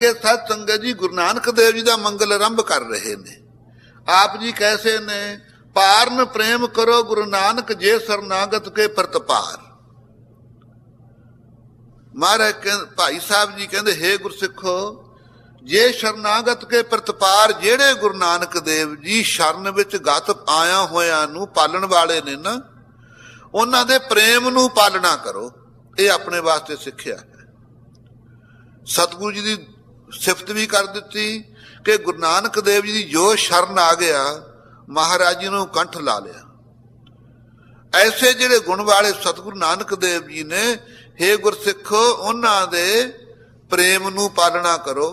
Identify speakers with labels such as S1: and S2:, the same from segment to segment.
S1: ਕਿ ਸਤ ਸੰਗਤ ਜੀ, ਗੁਰੂ ਨਾਨਕ ਦੇਵ ਜੀ ਦਾ ਮੰਗਲ ਆਰੰਭ ਕਰ ਰਹੇ ਨੇ। ਆਪ ਜੀ ਕੈਸੇ ਨੇ? ਪਾਰਨ ਪ੍ਰੇਮ ਕਰੋ ਗੁਰੂ ਨਾਨਕ, ਜੇ ਸਰਨਾਗਤ ਕੇ ਪ੍ਰਤਪਾਰ। ਮਹਾਰਾਜ ਭਾਈ ਸਾਹਿਬ ਜੀ ਕਹਿੰਦੇ, ਹੇ ਗੁਰਸਿੱਖੋ, ਜੇ ਸ਼ਰਨਾਗਤ ਕੇ ਪ੍ਰਤਪਾਰ, ਜਿਹੜੇ ਗੁਰੂ ਨਾਨਕ ਦੇਵ ਜੀ ਸ਼ਰਨ ਵਿੱਚ ਗਤ ਆਇਆ ਹੋਇਆਂ ਨੂੰ ਪਾਲਣ ਵਾਲੇ ਨੇ ਨਾ, ਉਹਨਾਂ ਦੇ ਪ੍ਰੇਮ ਨੂੰ ਪਾਲਣਾ ਕਰੋ। ਇਹ ਆਪਣੇ ਵਾਸਤੇ ਸਿੱਖਿਆ ਹੈ। ਸਤਿਗੁਰੂ ਜੀ ਦੀ ਸਿਫਤ ਵੀ ਕਰ ਦਿੱਤੀ ਕਿ ਗੁਰੂ ਨਾਨਕ ਦੇਵ ਜੀ ਦੀ ਜੋ ਸ਼ਰਨ ਆ ਗਿਆ ਮਹਾਰਾਜ ਜੀ ਨੂੰ ਕੰਠ ਲਾ ਲਿਆ। ਐਸੇ ਜਿਹੜੇ ਗੁਣ ਵਾਲੇ ਸਤਿਗੁਰੂ ਨਾਨਕ ਦੇਵ ਜੀ ਨੇ हे ਗੁਰਸਿੱਖੋ ਉਹਨਾਂ ਦੇ ਪ੍ਰੇਮ ਨੂੰ ਪਾਲਣਾ ਕਰੋ।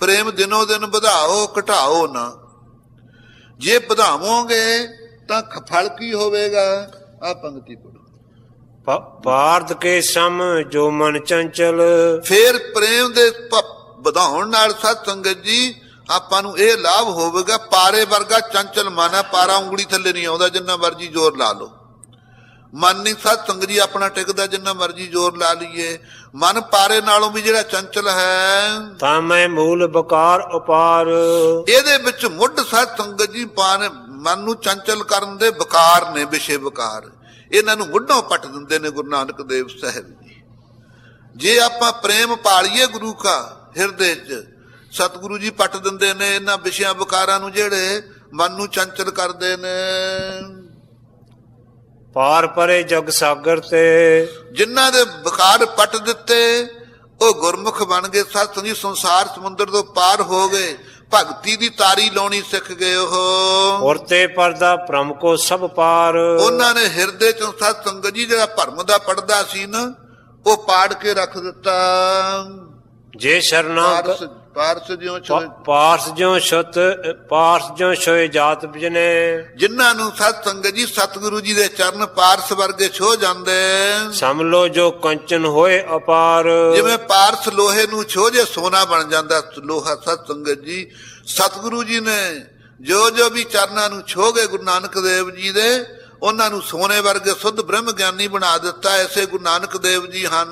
S1: ਪ੍ਰੇਮ ਦਿਨੋ ਦਿਨ ਵਧਾਓ ਘਟਾਓ ਨਾ। ਜੇ ਵਧਾਵੋਗੇ ਤਾਂ ਫਲ ਕੀ ਹੋਵੇਗਾ? ਆ ਪੰਕਤੀ ਪੜੋ
S2: ਪ- ਪਾਰਥ ਕੇ ਸਮ ਜੋ ਮਨ ਚੰਚਲ।
S1: ਫੇਰ ਪ੍ਰੇਮ ਦੇ ਵਧਾਉਣ ਨਾਲ ਸਤ ਸੰਗਤ ਜੀ ਆਪਾਂ ਨੂੰ ਇਹ ਲਾਭ ਹੋਵੇਗਾ ਪਾਰੇ ਵਰਗਾ ਚੰਚਲ ਮਨ ਹੈ ਪਾਰਾ ਉਂਗਲੀ ਥੱਲੇ ਨਹੀਂ ਆਉਂਦਾ ਜਿੰਨਾ ਮਰਜ਼ੀ ਜ਼ੋਰ ਲਾ ਲਓ। ਮਨ ਨਹੀਂ ਸਤ ਸੰਗਤ ਜੀ ਆਪਣਾ ਟਿਕਦਾ ਜਿੰਨਾ ਮਰਜ਼ੀ ਜ਼ੋਰ ਲਾ ਲਈਏ। ਮਨ ਪਾਰੇ ਨਾਲੋਂ ਵੀ ਜਿਹੜਾ ਚੰਚਲ ਹੈ
S2: ਤਾਂ ਮੈਂ ਮੂਲ ਬਕਾਰ ਉਪਾਰ।
S1: ਇਹਦੇ ਵਿੱਚ ਮੁੱਢ ਸਤ ਸੰਗਤ ਜੀ ਪਾਨ ਮਨ ਨੂੰ ਚੰਚਲ ਕਰਨ ਦੇ ਵਿਕਾਰ ਨੇ ਵਿਸ਼ੇ ਵਿਕਾਰ ਇਹਨਾਂ ਨੂੰ ਮੁੱਢੋਂ ਪੱਟ ਦਿੰਦੇ ਨੇ ਗੁਰੂ ਨਾਨਕ ਦੇਵ ਸਾਹਿਬ ਜੀ। ਜੇ ਆਪਾਂ ਪ੍ਰੇਮ ਪਾਲੀਏ ਗੁਰੂ ਕਾ ਹਿਰਦੇ 'ਚ। ਸਤਿਗੁਰੂ ਜੀ ਪੱਟ ਦਿੰਦੇ ਨੇ ਇਹਨਾਂ ਵਿਸ਼ਿਆਂ ਵਿਕਾਰਾਂ ਨੂੰ ਜਿਹੜੇ ਮਨ ਨੂੰ ਚੰਚਲ ਕਰਦੇ ਨੇ।
S2: ਪਾਰ ਪਰੇ ਜਗ ਸਾਗਰ ਤੇ।
S1: ਜਿਨ੍ਹਾਂ ਦੇ ਵਿਕਾਰ ਪੱਟ ਦਿੱਤੇ ਉਹ ਗੁਰਮੁਖ ਬਣ ਗਏ। ਸਤ ਸੰਗੀ ਸੰਸਾਰ ਸਮੁੰਦਰ ਤੋਂ ਪਾਰ ਹੋ ਗਏ। ਭਗਤੀ ਦੀ ਤਾਰੀ ਲਾਉਣੀ ਸਿੱਖ ਗਏ ਉਹ।
S2: ਉਰਤੇ ਪਰਦਾ ਭ੍ਰਮ ਕੋ ਸਭ ਪਾਰ।
S1: ਉਹਨਾਂ ਨੇ ਹਿਰਦੇ ਚੋਂ ਸਤ ਸੰਗਤ ਜੀ ਜਿਹੜਾ ਭਰਮ ਦਾ ਪੜਦਾ ਸੀ ਨਾ ਉਹ ਪਾੜ ਕੇ ਰੱਖ ਦਿੱਤਾ।
S2: ਜੇ ਸ਼ਰਨਾ
S1: ਪਾਰਸ ਪਾਰਸ ਜਿਉਂ
S2: ਪਾਰਸ ਜਿਉ ਛਤ ਪਾਰਸ ਜਿਉ ਛੋਏ ਜਾਤ ਬਿਜਨੇ।
S1: ਜਿਨ੍ਹਾਂ ਨੂੰ ਸਤ ਸੰਗਤ ਜੀ ਸਤਿਗੁਰੂ ਜੀ ਦੇ ਚਰਨ ਪਾਰਸ ਵਰਗੇ ਛੋ ਜਾਂਦੇ।
S2: ਸਮ ਲੋ ਜੋ ਕੰਚਨ ਹੋਏ ਅਪਾਰ।
S1: ਜਿਵੇਂ ਪਾਰਸ ਲੋਹੇ ਨੂੰ ਛੋ ਜੇ ਸੋਨਾ ਬਣ ਜਾਂਦਾ ਲੋਹਾ ਸਤ ਸੰਗਤ ਜੀ ਸਤਿਗੁਰੂ ਜੀ ਨੇ ਜੋ ਜੋ ਵੀ ਚਰਨਾਂ ਨੂੰ ਛੋ ਗਏ ਗੁਰੂ ਨਾਨਕ ਦੇਵ ਜੀ ਦੇ ਉਹਨਾਂ ਨੂੰ ਸੋਨੇ ਵਰਗੇ ਸੁੱਧ ਬ੍ਰਹਮ ਗਿਆਨੀ ਬਣਾ ਦਿੱਤਾ ਐਸੇ ਗੁਰੂ ਨਾਨਕ ਦੇਵ ਜੀ ਹਨ।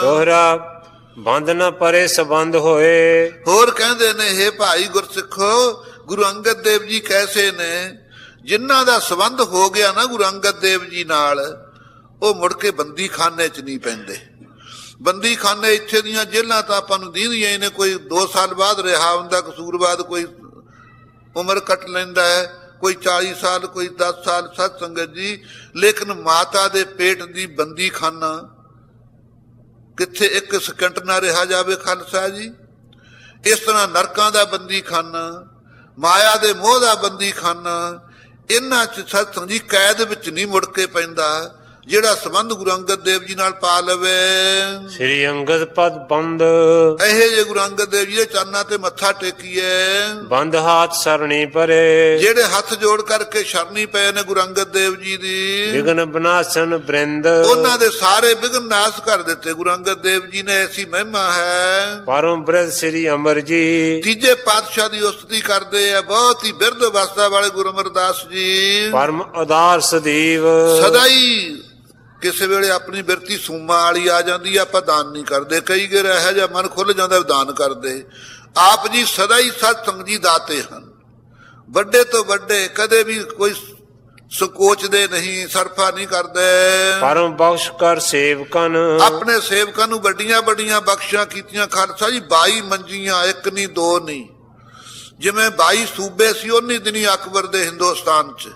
S2: ਦੋਹਰਾ ਬੰਦ ਨ ਪਰੇ ਸਬੰਧ ਹੋਏ।
S1: ਹੋਰ ਕਹਿੰਦੇ ਨੇ हे ਭਾਈ ਗੁਰਸਿੱਖੋ, ਗੁਰੂ ਅੰਗਦ ਦੇਵ ਜੀ ਕੈਸੇ ਨੇ? ਜਿਨ੍ਹਾਂ ਦਾ ਸੰਬੰਧ ਹੋ ਗਿਆ ਨਾ ਗੁਰੂ ਅੰਗਦ ਦੇਵ ਜੀ ਨਾਲ, ਉਹ ਮੁੜ ਕੇ ਬੰਦੀ ਖਾਨੇ 'ਚ ਨਹੀਂ ਪੈਂਦੇ। ਬੰਦੀ ਖਾਨੇ ਇੱਥੇ ਦੀਆਂ ਜੇਲ੍ਹਾਂ ਤਾਂ ਆਪਾਂ ਨੂੰ ਦੀਂਦੀਆਂ ਹੀ ਕੋਈ 2 ਸਾਲ ਬਾਅਦ ਰਿਹਾ ਹੁੰਦਾ ਕਸੂਰਬਾਦ ਕੋਈ ਉਮਰ ਕੱਟ ਲੈਂਦਾ ਹੈ, ਕੋਈ 40 ਸਾਲ, ਕੋਈ 10 ਸਾਲ, ਸਤ ਸੰਗਤ ਜੀ। ਲੇਕਿਨ ਮਾਤਾ ਦੇ ਪੇਟ ਦੀ ਬੰਦੀ ਖਾਨਾ ਕਿੱਥੇ ਇੱਕ ਸਕਿੰਟ ਨਾ ਰਿਹਾ ਜਾਵੇ ਖਾਲਸਾ ਜੀ? ਇਸ ਤਰ੍ਹਾਂ ਨਰਕਾਂ ਦਾ ਬੰਦੀ ਖਾਨਾ, ਮਾਇਆ ਦੇ ਮੋਹ ਦਾ ਬੰਦੀ ਖਾਨਾ, ਇਹਨਾਂ ਚ ਸਤਸੰਗ ਜੀ ਕੈਦ ਵਿੱਚ ਨਹੀਂ ਮੁੜ ਕੇ ਪੈਂਦਾ। ਜਿਹੜਾ ਸੰਬੰਧ ਗੁਰੂ ਅੰਗਦ ਦੇਵ ਜੀ ਨਾਲ ਪਾ ਲਵੇ।
S2: ਸ੍ਰੀ ਅੰਗਦ ਪਦ ਬੰਦ।
S1: ਇਹੇ ਜੇ ਗੁਰੂ ਅੰਗਦ ਦੇਵ ਜੀ ਦੇ ਚਰਨਾਂ ਤੇ ਮੱਥਾ ਟੇਕੀਏ।
S2: ਬੰਦ ਹਾਥ ਸਰਣੀ ਪਰੇ।
S1: ਜਿਹੜੇ ਹੱਥ ਜੋੜ ਕਰਕੇ ਸ਼ਰਨੀ ਪਏ ਨੇ ਗੁਰੂ ਅੰਗਦ ਦੇਵ ਜੀ ਦੀ।
S2: ਵਿਗਨ ਬਨਾਸਨ ਬ੍ਰਿੰਦ।
S1: ਉਹਨਾਂ ਦੇ ਸਾਰੇ ਵਿਘਨ ਨਾਸ਼ ਕਰ ਦਿੱਤੇ ਗੁਰੂ ਅੰਗਦ ਦੇਵ ਜੀ ਨੇ ਐਸੀ ਮਹਿਮਾ ਹੈ।
S2: ਪਰਮ ਬ੍ਰਿਧ ਸ੍ਰੀ ਅਮਰ ਜੀ।
S1: ਤੀਜੇ ਪਾਤਸ਼ਾਹ ਦੀ ਉਸਤਤੀ ਕਰਦੇ ਆ ਬਹੁਤ ਹੀ ਬਿਰਧ ਅਵਸਥਾ ਵਾਲੇ ਗੁਰੂ ਅਮਰਦਾਸ ਜੀ।
S2: ਪਰਮ ਉਦਾਰ ਸਦੀਵ।
S1: ਸਦਾ ਹੀ ਕਿਸੇ ਵੇਲੇ ਆਪਣੀ ਬਿਰਤੀ ਸੂਮਾ ਵਾਲੀ ਆ ਜਾਂਦੀ ਆ ਆਪਾਂ ਦਾਨ ਨਹੀਂ ਕਰਦੇ। ਕਈ ਗਰ ਇਹੋ ਜਿਹਾ ਮਨ ਖੁੱਲ ਜਾਂਦਾ ਦਾਨ ਕਰਦੇ। ਆਪ ਜੀ ਸਦਾ ਹੀ ਸਤ ਸੰਗੀ ਦਾਤੇ ਹਨ। ਵੱਡੇ ਤੋਂ ਵੱਡੇ ਕਦੇ ਵੀ ਕੋਈ ਸੰਕੋਚਦੇ ਨਹੀਂ ਸਰਫਾ ਨਹੀਂ ਕਰਦੇ।
S2: ਪਰਮ ਬਖਸ਼ ਕਰ ਸੇਵਕਨ।
S1: ਆਪਣੇ ਸੇਵਕਾਂ ਨੂੰ ਵੱਡੀਆਂ ਵੱਡੀਆਂ ਬਖਸ਼ਾਂ ਕੀਤੀਆਂ। ਖਾਲਸਾ ਜੀ 22 ਮੰਜੀਆਂ ਇੱਕ ਨਹੀਂ ਦੋ ਨਹੀਂ। ਜਿਵੇਂ 22 ਸੂਬੇ ਸੀ ਉਨੀ ਦਿਨੀ ਅਕਬਰ ਦੇ ਹਿੰਦੁਸਤਾਨ 'ਚ।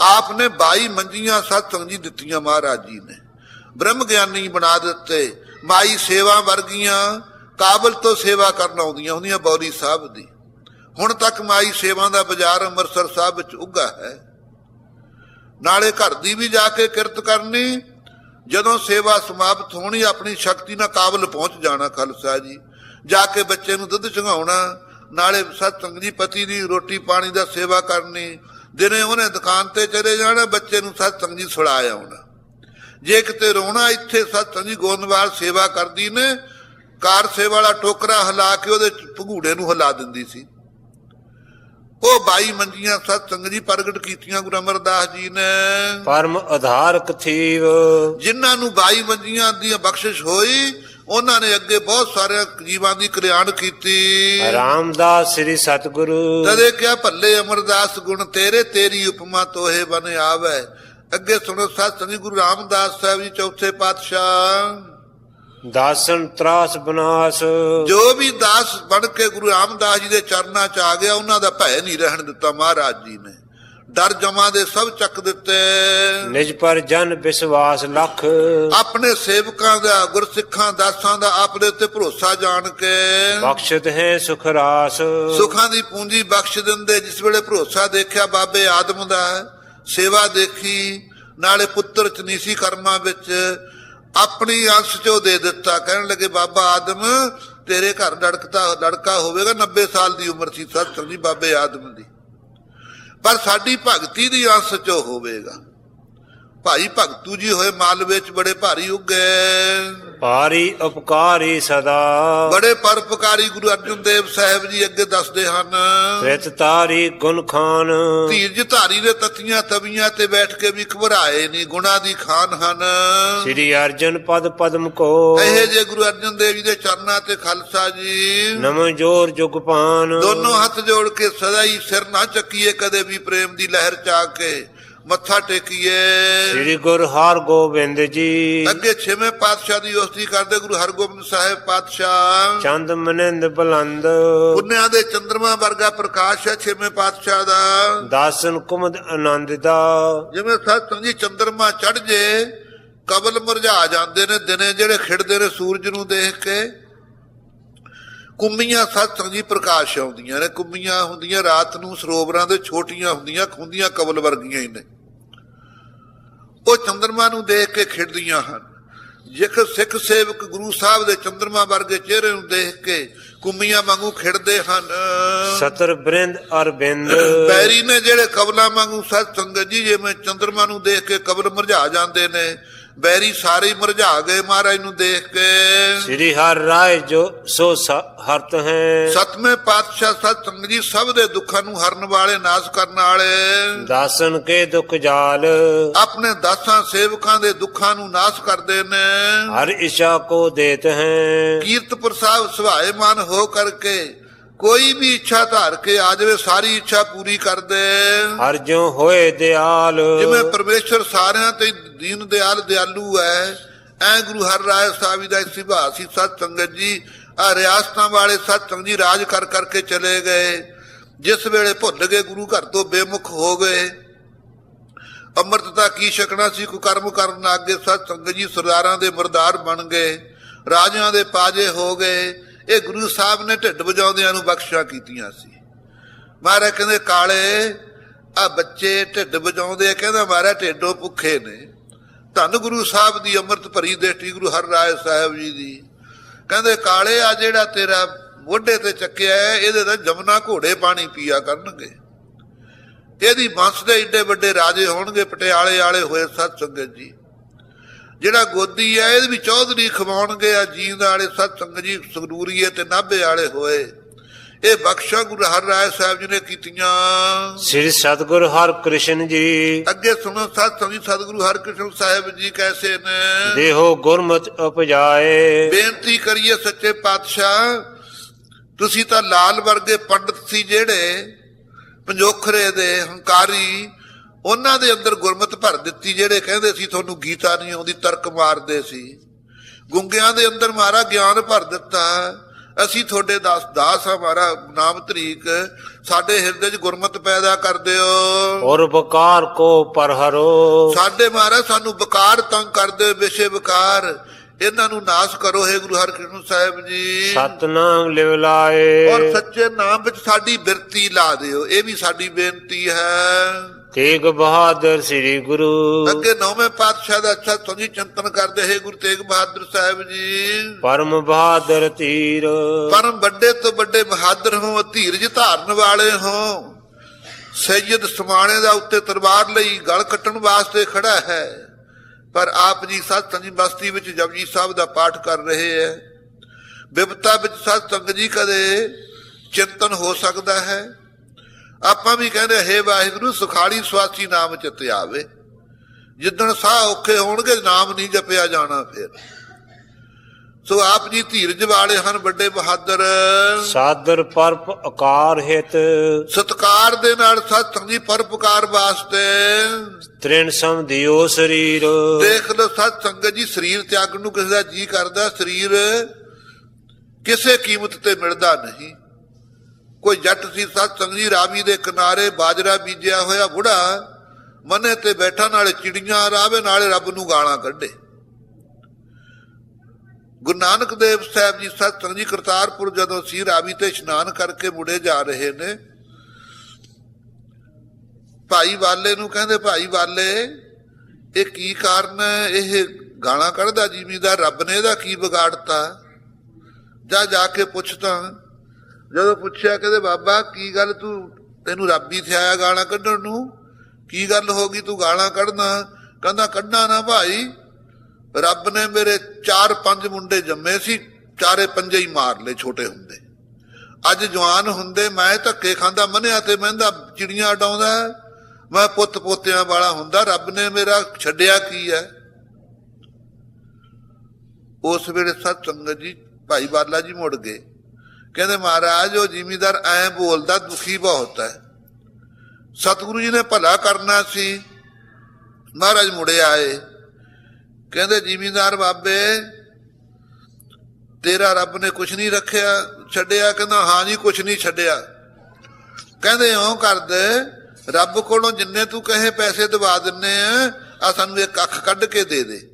S1: ਆਪ ਨੇ 22 ਮੰਜੀਆਂ ਸਤਸੰਗ ਜੀ ਦਿੱਤੀਆਂ ਮਹਾਰਾਜ ਜੀ ਨੇ। ਬ੍ਰਹਮ ਗਿਆਨੀ ਬਣਾ ਦਿੱਤੇ, ਮਾਈ ਸੇਵਾ ਵਰਗੀਆਂ, ਕਾਬਲ ਤੋਂ ਸੇਵਾ ਕਰਨ ਆਉਂਦੀਆਂ ਹੁੰਦੀਆਂ ਬੌਲੀ ਸਾਹਿਬ ਦੀ। ਹੁਣ ਤੱਕ ਮਾਈ ਸੇਵਾ ਦਾ ਬਾਜ਼ਾਰ ਅੰਮ੍ਰਿਤਸਰ ਸਾਹਿਬ ਵਿੱਚ ਉੱਗਾ ਹੈ। ਨਾਲੇ ਘਰ ਦੀ ਵੀ ਜਾ ਕੇ ਕਿਰਤ ਕਰਨੀ, ਜਦੋਂ ਸੇਵਾ ਸਮਾਪਤ ਹੋਣੀ, ਆਪਣੀ ਸ਼ਕਤੀ ਨਾਲ ਕਾਬਲ ਪਹੁੰਚ ਜਾਣਾ ਖਾਲਸਾ ਜੀ। ਜਾ ਕੇ ਬੱਚੇ ਨੂੰ ਦੁੱਧ ਚੰਗਾਉਣਾ, ਨਾਲੇ ਸਤਸੰਗ ਜੀ ਪਤੀ ਦੀ ਰੋਟੀ ਪਾਣੀ ਦਾ ਸੇਵਾ ਕਰਨੀ ਦਿਨੇ ਉਹਨੇ ਦੁਕਾਨ ਤੇ ਚਲੇ ਜਾਣਾ ਬੱਚੇ ਨੂੰ ਸਤਸੰਗ ਜੀ ਸੁਲਾ ਆਉਣਾ ਜੇ ਕਿਤੇ ਰੋਣਾ ਇੱਥੇ ਸਤਸੰਗ ਜੀ ਗੋਂਦਵਾਲ ਸੇਵਾ ਕਰਦੀ ਨੇ ਕਾਰ ਸੇਵਾ ਵਾਲਾ ਟੋਕਰਾ ਹਿਲਾ ਕੇ ਉਹਦੇ ਭਗੂੜੇ ਨੂੰ ਹਿਲਾ ਦਿੰਦੀ ਸੀ। ਉਹ 22 ਮੰਜੀਆਂ ਸਤਸੰਗ ਜੀ ਪ੍ਰਗਟ ਕੀਤੀਆਂ ਗੁਰੂ ਅਮਰਦਾਸ ਜੀ ਨੇ।
S2: ਪਰਮ ਆਧਾਰ ਕਥੀਵ
S1: ਜਿਨ੍ਹਾਂ ਨੂੰ 22 ਮੰਜੀਆਂ ਦੀ ਬਖਸ਼ਿਸ਼ ਹੋਈ ਉਹਨਾਂ ਨੇ ਅੱਗੇ ਬਹੁਤ ਸਾਰੇ ਜੀਵਾਂ ਦੀ ਕਲਿਆਣ ਕੀਤੀ।
S2: ਰਾਮਦਾਸ ਸ੍ਰੀ ਸਤਿਗੁਰੂ।
S1: ਤਦੇ ਕਿਹਾ ਭੱਲੇ ਅਮਰਦਾਸ ਗੁਣ ਤੇਰੇ ਤੇਰੀ ਉਪਮਾ ਤੋਹੇ ਬਨ ਆਵੇ। ਅੱਗੇ ਸੁਣੋ ਸਤ ਸ੍ਰੀ ਗੁਰੂ ਰਾਮਦਾਸ ਸਾਹਿਬ ਜੀ ਚੌਥੇ ਪਾਤਸ਼ਾਹ।
S2: ਦਾਸਨ ਤਰਾਸ ਬਨਾਸ।
S1: ਜੋ ਵੀ ਦਾਸ ਬਣ ਕੇ ਗੁਰੂ ਰਾਮਦਾਸ ਜੀ ਦੇ ਚਰਨਾਂ 'ਚ ਆ ਗਿਆ ਉਹਨਾਂ ਦਾ ਭੈ ਨਹੀਂ ਰਹਿਣ ਦਿੱਤਾ ਮਹਾਰਾਜ ਜੀ ਨੇ। ਡਰ ਜਮਾ ਦੇ ਸਭ ਚੱਕ ਦਿੱਤੇ।
S2: ਨਿਜ ਪਰ ਜਨ ਵਿਸ਼ਵਾਸ ਲਖ।
S1: ਆਪਣੇ ਸੇਵਕਾਂ ਦਾ ਗੁਰਸਿੱਖਾਂ ਦਾਸਾਂ ਦਾ ਆਪਣੇ ਉੱਤੇ ਭਰੋਸਾ ਜਾਣ ਕੇ।
S2: ਬਖਸ਼ਤ ਹੈ ਸੁਖ ਰਾਸ।
S1: ਸੁੱਖਾਂ ਦੀ ਪੂੰਜੀ ਬਖਸ਼ ਦਿੰਦੇ ਜਿਸ ਵੇਲੇ ਭਰੋਸਾ ਦੇਖਿਆ ਬਾਬੇ ਆਦਮ ਦਾ ਸੇਵਾ ਦੇਖੀ ਨਾਲੇ ਪੁੱਤਰ ਚ ਨੀਸੀ ਕਰਮਾਂ ਵਿੱਚ ਆਪਣੀ ਅੰਸ਼ ਚੋਂ ਦੇ ਦਿੱਤਾ। ਕਹਿਣ ਲੱਗੇ ਬਾਬਾ ਆਦਮ ਤੇਰੇ ਘਰ ਲੜਕਤਾ ਲੜਕਾ ਹੋਵੇਗਾ 90 ਸਾਲ ਦੀ ਉਮਰ ਸੀ ਸੱਤ ਬਾਬੇ ਆਦਮ ਦੀ। ਪਰ ਸਾਡੀ ਭਗਤੀ ਦੀ ਅੰਸ਼ ਚੋਂ ਹੋਵੇਗਾ। ਭਾਈ ਭਗਤੂ ਜੀ ਹੋਏ ਮਾਲਵੇ ਚ ਬੜੇ ਭਾਰੀ ਉੱਗੇ।
S2: ਭਾਰੀ ਉਪਕਾਰੀ ਸਦਾ।
S1: ਬੜੇ ਪਰਪਕਾਰੀ ਗੁਰੂ ਅਰਜਨ ਦੇਵ ਸਾਹਿਬ ਜੀ ਅੱਗੇ ਦੱਸਦੇ ਹਨ।
S2: ਰਿਤ ਤਾਰੀ ਗੁਣ ਖਾਨ।
S1: ਧੀਰਜ ਧਾਰੀ ਦੇ ਤਤੀਆਂ ਤਵੀਆਂ ਤੇ ਬੈਠ ਕੇ ਵੀ ਘਬਰਾਏ ਨਹੀਂ ਗੁਣਾ ਦੀ ਖਾਨ ਹਨ।
S2: ਸ੍ਰੀ ਅਰਜਨ ਪਦ ਪਦਮ ਕੋ।
S1: ਇਹ ਜੇ ਗੁਰੂ ਅਰਜਨ ਦੇਵ ਜੀ ਦੇ ਚਰਨਾਂ ਤੇ ਖਾਲਸਾ ਜੀ।
S2: ਨਮ ਜੋਰ ਜੁਗ ਪਾਨ।
S1: ਦੋਨੋਂ ਹੱਥ ਜੋੜ ਕੇ ਸਦਾ ਹੀ ਸਿਰ ਨਾ ਚੱਕੀਏ ਕਦੇ ਵੀ ਪ੍ਰੇਮ ਦੀ ਲਹਿਰ ਚ ਆ ਕੇ। ਮੱਥਾ ਟੇਕੀਏ।
S2: ਸ੍ਰੀ ਗੁਰ ਹਰ ਗੋਬਿੰਦ ਜੀ।
S1: ਅੱਗੇ ਛੇਵੇਂ ਪਾਤਸ਼ਾਹ ਦੀ ਉਸਤੀ ਕਰਦੇ ਗੁਰੂ ਹਰਗੋਬਿੰਦ ਸਾਹਿਬ ਪਾਤਸ਼ਾਹ।
S2: ਚੰਦ ਮਨਿੰਦ ਬਲੰਦ।
S1: ਪੁੰਨਿਆਂ ਦੇ ਚੰਦਰਮਾ ਵਰਗਾ ਪ੍ਰਕਾਸ਼ ਹੈ ਛੇਵੇਂ ਪਾਤਸ਼ਾਹ ਦਾ।
S2: ਦਾਸਨ ਕੁਮਦ ਆਨੰਦ ਦਾ।
S1: ਜਿਵੇਂ ਸਤਸੰਗ ਜੀ ਚੰਦਰਮਾ ਚੜ ਜੇ ਕਬਲ ਮੁਰਝਾ ਜਾਂਦੇ ਨੇ ਦਿਨੇ ਜਿਹੜੇ ਖਿੜਦੇ ਨੇ ਸੂਰਜ ਨੂੰ ਦੇਖ ਕੇ। ਕੁੰਮੀਆਂ ਸਤਸੰਗ ਜੀ ਪ੍ਰਕਾਸ਼ ਆਉਂਦੀਆਂ ਨੇ ਕੁੰਮੀਆਂ ਹੁੰਦੀਆਂ ਰਾਤ ਨੂੰ ਸਰੋਵਰਾਂ ਦੇ ਛੋਟੀਆਂ ਹੁੰਦੀਆਂ ਖੁੰਦੀਆਂ ਕਬਲ ਵਰਗੀਆਂ ਹੀ ਨੇ। ਉਹ ਚੰਦਰਮਾ ਨੂੰ ਦੇਖ ਕੇ ਖਿੜਦੀਆਂ ਹਨ। ਜੇਕਰ ਸਿੱਖ ਸੇਵਕ ਗੁਰੂ ਸਾਹਿਬ ਦੇ ਚੰਦਰਮਾ ਵਰਗੇ ਚਿਹਰੇ ਨੂੰ ਦੇਖ ਕੇ ਕੁੰਮੀਆਂ ਵਾਂਗੂ ਖਿੜਦੇ ਹਨ।
S2: ਸਤਰ ਬ੍ਰਿੰਦ ਅਰਬਿੰਦ
S1: ਪੈਰੀ ਨੇ ਜਿਹੜੇ ਕਬਲਾਂ ਵਾਂਗੂ ਸਤ ਸੰਗਤ ਜੀ ਜਿਵੇਂ ਚੰਦਰਮਾ ਨੂੰ ਦੇਖ ਕੇ ਕਬਰ ਮੁਰਝਾ ਜਾਂਦੇ ਨੇ ਬੈਰੀ ਸਾਰੇ ਮੁਰਝਾ ਗਏ ਮਹਾਰਾਜ ਨੂੰ ਦੇਖ ਕੇ।
S2: ਸ੍ਰੀ ਹਰਿ ਰਾਏ ਜੋ ਸੋ ਹਰਤ ਹੈ।
S1: ਸਤਵੇਂ ਪਾਤਸ਼ਾਹ ਸਤ ਸੰਗਤ ਜੀ ਸਭ ਦੇ ਦੁੱਖਾਂ ਨੂੰ ਹਰਨ ਵਾਲੇ ਨਾਸ਼ ਕਰਨ ਵਾਲੇ।
S2: ਦਾਸਨ ਕੇ ਦੁਖ ਜਾਲ।
S1: ਆਪਣੇ ਦਾਸਾਂ ਸੇਵਕਾਂ ਦੇ ਦੁੱਖਾਂ ਨੂੰ ਨਾਸ਼ ਕਰਦੇ ਨੇ।
S2: ਹਰ ਇਸ਼ਾ ਕੋ ਦੇਤ ਹੈ।
S1: ਕੀਰਤਪੁਰ ਸਾਹਿਬ ਸੁਭਾਏ ਮਨ ਹੋ ਕਰਕੇ ਕੋਈ ਵੀ ਇੱਛਾ ਧਾਰ ਕੇ ਆ ਜਾਵੇ ਸਾਰੀ ਇੱਛਾ ਪੂਰੀ ਕਰਦੇ
S2: ਹਰ ਜੋ ਹੋਏ ਦਿਆਲ।
S1: ਜਿਵੇਂ ਪਰਮੇਸ਼ਰ ਸਾਰਿਆਂ ਤੇ ਦੀਨ ਦਿਆਲ ਦਿਆਲੂ ਹੈ ਐ ਗੁਰੂ ਹਰ ਰਾਏ ਸਾਹਿਬ ਜੀ ਦਾ ਸੁਭਾਅ ਸੀ ਸਤ ਸੰਗਤ ਜੀ ਆ ਰਿਆਸਤਾਂ ਵਾਲੇ ਸਤ ਸੰਗ ਜੀ ਰਾਜ ਕਰ ਕਰਕੇ ਚਲੇ ਗਏ। ਜਿਸ ਵੇਲੇ ਭੁੱਲ ਗਏ ਗੁਰੂ ਘਰ ਤੋਂ ਬੇਮੁਖ ਹੋ ਗਏ। ਅੰਮ੍ਰਿਤ ਦਾ ਕੀ ਛਕਣਾ ਸੀ ਕੋ ਕਰਮ ਕਰਨ ਅੱਗੇ ਸਤ ਸੰਗਤ ਜੀ ਸਰਦਾਰਾਂ ਦੇ ਮਰਦਾਰ ਬਣ ਗਏ ਰਾਜਿਆਂ ਦੇ ਪਾਜੇ ਹੋ ਗਏ। ਇਹ ਗੁਰੂ ਸਾਹਿਬ ਨੇ ਢਿੱਡ ਵਜਾਉਂਦਿਆਂ ਨੂੰ ਬਖਸ਼ਿਆ ਕੀਤੀਆਂ ਸੀ। ਮਹਾਰਾਜ ਕਹਿੰਦੇ, ਕਾਲੇ, ਆ ਬੱਚੇ ਢਿੱਡ ਵਜਾਉਂਦੇ ਆ। ਕਹਿੰਦਾ ਮਾਰਾ ਢਿੱਡੋਂ ਭੁੱਖੇ ਨੇ। ਧੰਨ ਗੁਰੂ ਸਾਹਿਬ ਦੀ ਅੰਮ੍ਰਿਤ ਭਰੀ ਦੇਟੀ ਗੁਰੂ ਹਰ ਰਾਏ ਸਾਹਿਬ ਜੀ ਦੀ। ਕਹਿੰਦੇ, ਕਾਲੇ ਆ ਜਿਹੜਾ ਤੇਰਾ ਮੋਢੇ ਤੇ ਚੱਕਿਆ ਇਹਦੇ ਤਾਂ ਜਮਨਾ ਘੋੜੇ ਪਾਣੀ ਪੀਆ ਕਰਨਗੇ। ਇਹਦੀ ਬੰਸ ਦੇ ਏਡੇ ਵੱਡੇ ਰਾਜੇ ਹੋਣਗੇ, ਪਟਿਆਲੇ ਵਾਲੇ ਹੋਏ ਸਤ ਸੰਗਤ ਜੀ। ਜਿਹੜਾ ਗੋਦੀ ਹੈ ਇਹਦੇ ਵੀ ਚੌਧਰੀ ਖਵਾਉਣਗੇ ਆ ਜੀਂਦ ਵਾਲੇ ਸਤ ਸੰਗਤ ਜੀ ਸੰਗਰੂਰੀਏ ਤੇ ਨਾਭੇ ਵਾਲੇ ਹੋਏ। ਇਹ ਬਖਸ਼ਾ ਗੁਰੂ ਹਰ ਰਾਏ ਸਾਹਿਬ ਜੀ ਨੇ ਕੀਤੀਆਂ।
S2: ਸ੍ਰੀ ਸਤਗੁਰ ਹਰਿ ਕ੍ਰਿਸ਼ਨ ਜੀ।
S1: ਅੱਗੇ ਸੁਣੋ ਸਤ ਸੰਗੀ ਸਤਿਗੁਰੂ ਹਰਕ੍ਰਿਸ਼ਨ ਸਾਹਿਬ ਜੀ ਕੈਸੇ ਨੇ?
S2: ਦੇਹੋ ਗੁਰਮਤਿ ਉਪਜਾਏ।
S1: ਬੇਨਤੀ ਕਰੀਏ ਸੱਚੇ ਪਾਤਸ਼ਾਹ ਤੁਸੀਂ ਤਾਂ ਲਾਲ ਵਰਗੇ ਪੰਡਤ ਸੀ ਜਿਹੜੇ ਪੰਜੋਖਰੇ ਦੇ ਹੰਕਾਰੀ ਉਹਨਾਂ ਦੇ ਅੰਦਰ ਗੁਰਮਤ ਭਰ ਦਿੱਤੀ ਜਿਹੜੇ ਕਹਿੰਦੇ ਸੀ ਤੁਹਾਨੂੰ ਗੀਤਾ ਨਹੀਂ ਆਉਂਦੀ ਤਰਕ ਮਾਰਦੇ ਸੀ। ਗੁੰਗਿਆਂ ਦੇ ਅੰਦਰ ਮਾਰਾ ਗਿਆਨ ਭਰ ਦਿੱਤਾ। ਅਸੀਂ ਤੁਹਾਡੇ ਦਾਸ ਦਾਸ ਹਮਾਰਾ ਨਾਮ ਤਰੀਕ ਸਾਡੇ ਹਿਰਦੇ 'ਚ ਗੁਰਮਤ ਪੈਦਾ ਕਰ ਦਿਓ
S2: ਔਰ ਬਕਾਰ ਕੋ ਪਰਹਰੋ।
S1: ਸਾਡੇ ਮਹਾਰਾਜ ਸਾਨੂੰ ਬਕਾਰ ਤੰਗ ਕਰਦੇ ਵਿਸ਼ੇ ਬਕਾਰ ਇਹਨਾਂ ਨੂੰ ਨਾਸ਼ ਕਰੋ ਹੈ ਗੁਰੂ ਹਰਕ੍ਰਿਸ਼ਨ ਸਾਹਿਬ ਜੀ।
S2: ਸਤਨਾਮ ਲਿਵ ਲਾਏ।
S1: ਔਰ ਸੱਚੇ ਨਾਮ ਵਿੱਚ ਸਾਡੀ ਬਿਰਤੀ ਲਾ ਦਿਓ। ਇਹ ਵੀ ਸਾਡੀ ਬੇਨਤੀ ਹੈ।
S2: ਤੇਗ ਬਹਾਦਰ ਸ੍ਰੀ ਗੁਰੂ।
S1: ਅੱਗੇ ਨੌਵੇਂ ਪਾਤਸ਼ਾਹ ਦਾ ਅੱਛਾ ਤੁਸੀਂ ਚਿੰਤਨ ਕਰਦੇ ਹੈ ਗੁਰੂ ਤੇਗ ਬਹਾਦਰ ਸਾਹਿਬ ਜੀ।
S2: ਪਰਮ ਬਹਾਦਰ ਤੀਰ।
S1: ਪਰਮ ਵੱਡੇ ਤੋਂ ਵੱਡੇ ਬਹਾਦਰ ਹੋ ਧੀਰਜ ਧਾਰਨ ਵਾਲੇ ਹੋ। ਸੈਯਦ ਸਮਾਣੇ ਦਾ ਉੱਤੇ ਤਲਵਾਰ ਲਈ ਗਲ ਕੱਟਣ ਵਾਸਤੇ ਖੜਾ ਹੈ। ਪਰ ਆਪ ਜੀ ਸਤ ਸੰਜੀ ਬਸਤੀ ਵਿੱਚ ਜਪਜੀ ਸਾਹਿਬ ਦਾ ਪਾਠ ਕਰ ਰਹੇ ਹੈ। ਬਿਪਤਾ ਵਿੱਚ ਸਤ ਸੰਗ ਜੀ ਕਦੇ ਚਿੰਤਨ ਹੋ ਸਕਦਾ ਹੈ। ਆਪਾਂ ਵੀ ਕਹਿੰਦੇ ਹੈ ਵਾਹਿਗੁਰੂ ਸੁਖਾਲੀ ਸਵਾਸੀ ਨਾਮ ਚਿੱਤ ਆਵੇ। ਜਿੱਦਣ ਸਾਹ ਔਖੇ ਹੋਣਗੇ ਨਾਮ ਨਹੀਂ ਜਪਿਆ ਜਾਣਾ ਫਿਰ। ਸੋ ਆਪ ਜੀ ਧੀਰਜ ਵਾਲੇ ਹਨ ਵੱਡੇ ਬਹਾਦਰ।
S2: ਸਾਦਰ ਪਰਪ ਆਕਾਰ ਹਿਤ।
S1: ਸਤਕਾਰ ਦੇ ਨਾਲ ਸਤਸੰਗ ਦੀ ਪਰਪਕਾਰ ਵਾਸਤੇ।
S2: ਤ੍ਰਿਣ ਸਮ ਦਿਓ ਸਰੀਰ।
S1: ਦੇਖ ਲਓ ਸਤ ਸੰਗਤ ਜੀ ਸਰੀਰ ਤਿਆਗਣ ਨੂੰ ਕਿਸੇ ਦਾ ਜੀ ਕਰਦਾ ਸਰੀਰ ਕਿਸੇ ਕੀਮਤ ਤੇ ਮਿਲਦਾ ਨਹੀਂ। ਕੋਈ ਜੱਟ ਸੀ, ਸਤ ਸੰਗਤ ਰਾਵੀ ਦੇ ਕਿਨਾਰੇ ਬਾਜਰਾ ਬੀਜਿਆ ਹੋਇਆ ਬੁੜਾ, ਮਨੇ ਤੇ ਬੈਠਾ ਨਾਲੇ ਚਿੜੀਆਂ ਰਾਵੇ, ਨਾਲੇ ਰੱਬ ਨੂੰ ਗਾਲਾਂ ਕੱਢੇ ਗੁਰੂ ਨਾਨਕ ਦੇਵ ਸਾਹਿਬ ਜੀ ਸਤ ਸੰਗਤ ਕਰਤਾਰਪੁਰ ਜਦੋਂ ਸੀ ਰਾਵੀ ਤੇ ਇਸ਼ਨਾਨ ਕਰਕੇ ਮੁੜੇ ਜਾ ਰਹੇ ਨੇ, ਭਾਈ ਵਾਲੇ ਨੂੰ ਕਹਿੰਦੇ, ਭਾਈ ਵਾਲੇ, ਇਹ ਕੀ ਕਾਰਨ ਹੈ? ਇਹ ਗਾਲਾਂ ਕੱਢਦਾ ਜ਼ਿਮੀਦਾਰ, ਰੱਬ ਨੇ ਇਹਦਾ ਕੀ ਵਿਗਾੜਤਾ ਜਾ ਜਾ ਕੇ ਪੁੱਛਦਾ ਜਦੋਂ ਪੁੱਛਿਆ ਕਹਿੰਦੇ, ਬਾਬਾ, ਕੀ ਗੱਲ ਤੂੰ, ਤੈਨੂੰ ਰੱਬ ਹੀ ਥਿਆਇਆ ਗਾਲਾਂ ਕੱਢਣ ਨੂੰ? ਕੀ ਗੱਲ ਹੋ ਗਈ? ਤੂੰ ਗਾਲਾਂ ਕੱਢਣਾ? ਕਹਿੰਦਾ ਕੱਢਣਾ ਨਾ ਭਾਈ। ਰੱਬ ਨੇ ਮੇਰੇ ਚਾਰ ਪੰਜ ਮੁੰਡੇ ਜੰਮੇ ਸੀ, ਚਾਰੇ ਪੰਜੇ ਹੀ ਮਾਰ ਲਏ ਛੋਟੇ ਹੁੰਦੇ। ਅੱਜ ਜਵਾਨ ਹੁੰਦੇ, ਮੈਂ ਧੱਕੇ ਖਾਂਦਾ, ਮੰਨਿਆ ਤੇ ਮਹਿੰਦਾ, ਚਿੜੀਆਂ ਉਡਾਉਂਦਾ ਮੈਂ ਪੁੱਤ ਪੋਤਿਆਂ ਵਾਲਾ ਹੁੰਦਾ, ਰੱਬ ਨੇ ਮੇਰਾ ਛੱਡਿਆ ਕੀ ਹੈ? ਉਸ ਵੇਲੇ ਸਤ ਸੰਗਤ ਜੀ, ਭਾਈ ਬਾਲਾ ਜੀ ਮੁੜ ਗਏ। ਕਹਿੰਦੇ ਮਹਾਰਾਜ, ਉਹ ਜ਼ਿਮੀਦਾਰ ਐ ਬੋਲਦਾ, ਦੁਖੀ ਬਹੁਤ ਹੈ। ਸਤਿਗੁਰੂ ਜੀ ਨੇ ਭਲਾ ਕਰਨਾ ਸੀ। ਮਹਾਰਾਜ ਮੁੜੇ ਆਏ। ਕਹਿੰਦੇ, ਜ਼ਿਮੀਦਾਰ ਬਾਬੇ, ਤੇਰਾ ਰੱਬ ਨੇ ਕੁਝ ਨਹੀਂ ਰੱਖਿਆ, ਛੱਡਿਆ। ਕਹਿੰਦਾ, ਹਾਂ ਜੀ ਕੁਝ ਨਹੀਂ ਛੱਡਿਆ। ਕਹਿੰਦੇ, ਇਉਂ ਕਰਦੇ ਰੱਬ ਕੋਲੋਂ ਜਿੰਨੇ ਤੂੰ ਕਹੇ ਪੈਸੇ ਦਵਾ ਦਿੰਨੇ ਆ ਆ ਸਾਨੂੰ ਇੱਕ ਅੱਖ ਕੱਢ ਕੇ ਦੇ ਦੇ।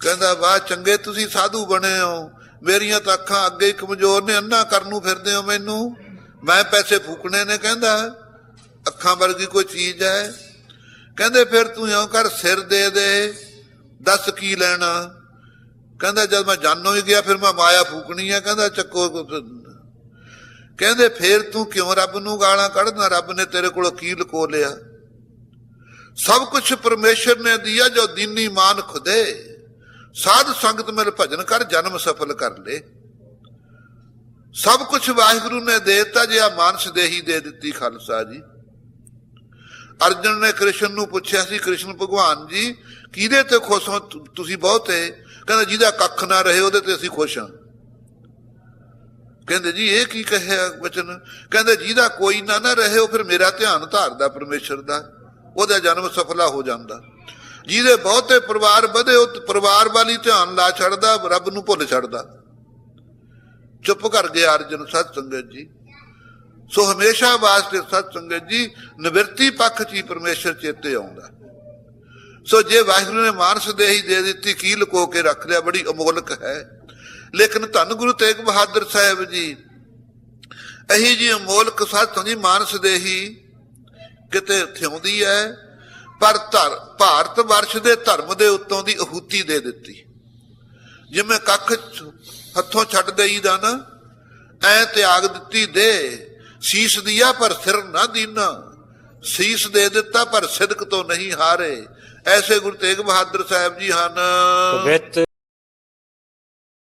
S1: ਕਹਿੰਦਾ, ਵਾਹ, ਚੰਗੇ ਤੁਸੀਂ ਸਾਧੂ ਬਣੇ ਹੋ। ਮੇਰੀਆਂ ਤਾਂ ਅੱਖਾਂ ਅੱਗੇ ਕਮਜ਼ੋਰ ਨੇ, ਅੰਨਾ ਕਰਨ ਨੂੰ ਫਿਰਦੇ ਹੋ ਮੈਨੂੰ? ਮੈਂ ਪੈਸੇ ਫੂਕਣੇ ਨੇ, ਕਹਿੰਦਾ। ਅੱਖਾਂ ਵਰਗੀ ਕੋਈ ਚੀਜ਼ ਹੈ। ਕਹਿੰਦੇ, ਫਿਰ ਤੂੰ ਇਉਂ ਕਰ, ਸਿਰ ਦੇ ਦੇ, ਦੱਸ ਕੀ ਲੈਣਾ? ਕਹਿੰਦਾ, ਜਦ ਮੈਂ ਜਾਣੋ ਹੀ ਗਿਆ, ਫਿਰ ਮੈਂ ਮਾਇਆ ਫੂਕਣੀ ਆ। ਕਹਿੰਦਾ, ਚੱਕੋ ਕਹਿੰਦੇ, ਫੇਰ ਤੂੰ ਕਿਉਂ ਰੱਬ ਨੂੰ ਗਾਲਾਂ ਕੱਢਦਾ? ਰੱਬ ਨੇ ਤੇਰੇ ਕੋਲੋਂ ਕੀ ਲਕੋ ਲਿਆ? ਸਭ ਕੁਝ ਪਰਮੇਸ਼ਰ ਨੇ ਦਿਆ, ਜੋ ਦੀਨੀ ਮਾਨ ਖੁਦੇ ਸਾਧ ਸੰਗਤ ਮਿਲ ਭਜਨ ਕਰ, ਜਨਮ ਸਫਲ ਕਰ ਲੈ। ਸਭ ਕੁਝ ਵਾਹਿਗੁਰੂ ਨੇ ਦੇਤਾ ਜੇ ਆ ਮਾਨਸ ਦੇਹੀ ਦੇ ਦਿੱਤੀ ਖਾਲਸਾ ਜੀ। ਅਰਜਨ ਨੇ ਕ੍ਰਿਸ਼ਨ ਨੂੰ ਪੁੱਛਿਆ ਸੀ, ਕ੍ਰਿਸ਼ਨ ਭਗਵਾਨ ਜੀ, ਕਿਹਦੇ ਤੇ ਖੁਸ਼ ਹੋ ਤੁਸੀਂ ਬਹੁਤ ਬਹੁਤੇ ਕਹਿੰਦਾ, ਜਿਹਦਾ ਕੱਖ ਨਾ ਰਹੇ ਉਹਦੇ ਤੇ ਅਸੀਂ ਖੁਸ਼ ਹਾਂ। ਕਹਿੰਦੇ ਜੀ, ਇਹ ਕੀ ਕਹਿਆ ਵਚਨ ਕਹਿੰਦੇ, ਜਿਹਦਾ ਕੋਈ ਨਾ ਨਾ ਰਹੇ, ਉਹ ਫਿਰ ਮੇਰਾ ਧਿਆਨ ਧਾਰਦਾ ਪਰਮੇਸ਼ਰ ਦਾ। ਉਹਦਾ ਜਨਮ ਸਫਲਾ ਹੋ ਜਾਂਦਾ। ਜਿਹਦੇ ਬਹੁਤੇ ਪਰਿਵਾਰ ਵਧੇ, ਉਹ ਪਰਿਵਾਰ ਵਾਲੀ ਧਿਆਨ ਲਾ ਛੱਡਦਾ, ਰੱਬ ਨੂੰ ਭੁੱਲ ਛੱਡਦਾ। ਚੁੱਪ ਕਰ ਗਿਆ ਅਰਜਨ ਸਤ ਸੰਗਤ ਜੀ। ਸੋ ਹਮੇਸ਼ਾ ਵਾਸਤੇ ਸਤ ਸੰਗਤ ਜੀ, ਨਿਵਰਤੀ ਪੱਖ 'ਚ ਹੀ ਪਰਮੇਸ਼ਰ ਚੇਤੇ ਆਉਂਦਾ। ਸੋ ਜੇ ਵਾਹਿਗੁਰੂ ਨੇ ਮਾਨਸ ਦੇਹੀ ਦੇ ਦਿੱਤੀ, ਕੀ ਲੁਕੋ ਕੇ ਰੱਖ ਲਿਆ? ਬੜੀ ਅਮੋਲਕ ਹੈ। ਲੇਕਿਨ ਧੰਨ ਗੁਰੂ ਤੇਗ ਬਹਾਦਰ ਸਾਹਿਬ ਜੀ ਅਹੀ ਜੀ ਅਮੋਲਕ ਸਤ ਜੀ, ਮਾਨਸ ਦੇਹੀ ਕਿਤੇ ਥਿਉਂਦੀ ਹੈ। ਪਰ ਧਰ, ਭਾਰਤ ਵਰਸ਼ ਦੇ ਧਰਮ ਦੇ ਉੱਤੋਂ ਦੀ ਅਹੂਤੀ ਦੇ ਦਿੱਤੀ। ਜਿਵੇਂ ਕੱਖ ਹੱਥੋਂ ਛੱਡ ਦੇਈਦਾ ਨਾ, ਐ ਤਿਆਗ ਦਿੱਤੀ ਦੇ, ਸੀਸ ਦਿਆ ਪਰ ਸਿਰ ਨਾ ਦੀਨਾ। ਸੀਸ ਦੇ ਦਿੱਤਾ ਪਰ ਸਿਦਕ ਤੋਂ ਨਹੀਂ ਹਾਰੇ। ਐਸੇ ਗੁਰੂ ਤੇਗ ਬਹਾਦਰ ਸਾਹਿਬ ਜੀ ਹਨ।
S2: ਕਵਿਤ